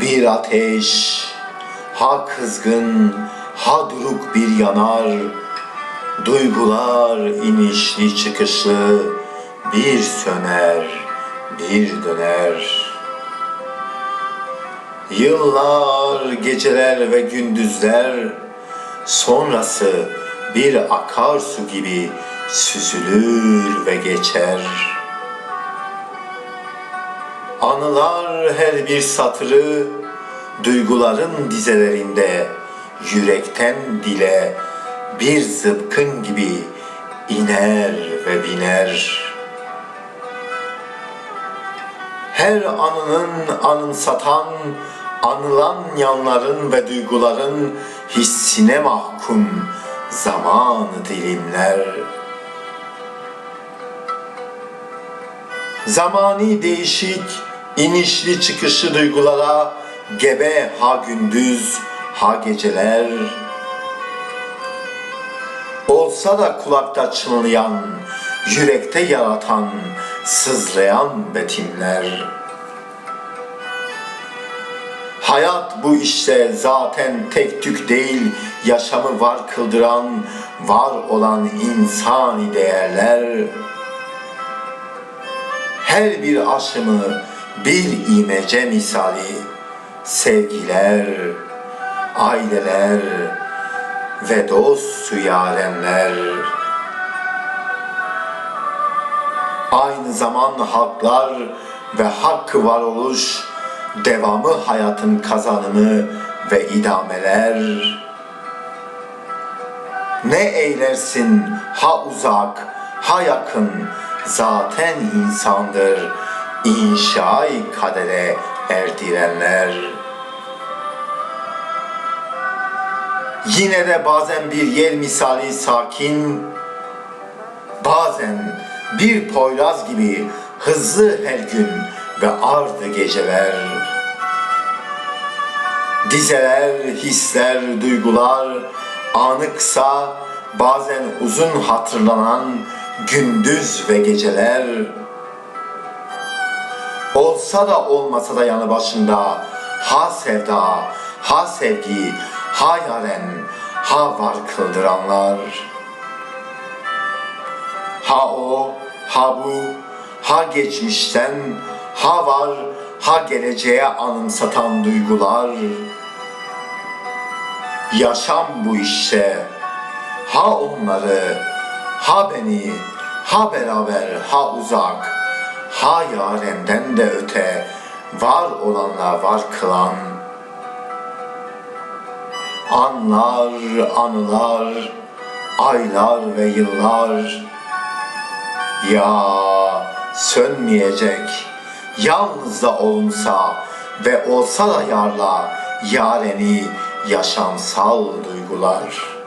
bir ateş, ha kızgın, ha duruk bir yanar, duygular inişli çıkışlı, bir söner, bir döner. Yıllar, geceler ve gündüzler sonrası bir akarsu gibi süzülür ve geçer. Anılar her bir satırı duyguların dizelerinde yürekten dile bir zıpkın gibi iner ve biner. Her anının anımsatan, anılan yanların ve duyguların hissine mahkum zaman dilimler. Zamani değişik, inişli çıkışı duygulara gebe ha gündüz, ha geceler. Olsa da kulakta çınlayan, yürekte yaratan, sızlayan betimler. Hayat bu işte zaten tek tük değil, yaşamı var kıldıran, var olan insani değerler. Her bir aşımı bir imece misali, sevgiler, aileler ve dost yarenler. Aynı zaman haklar ve hakkı varoluş, devamı hayatın kazanımı ve idameler. Ne eylersin ha uzak, ha yakın, zaten insandır inşai kadere erdirenler. Yine de bazen bir yer misali sakin, bazen bir poyraz gibi hızlı her gün ve ardı geceler. Dizeler, hisler, duygular, anı kısa, bazen uzun hatırlanan gündüz ve geceler. Olsa da olmasa da yanı başında ha sevda, ha sevgi, ha yaren, ha var kıldıranlar. Ha o, ha bu, ha geçmişten, ha var, ha geleceğe anımsatan duygular. Yaşam bu işte. Ha onları, ha beni, ha beraber, ha uzak, ha yarenden de öte, var olanla var kılan. Anlar, anılar, aylar ve yıllar, ya sönmeyecek yalnız da olunsa ve olsa da yarla yareni yaşamsal duygular.''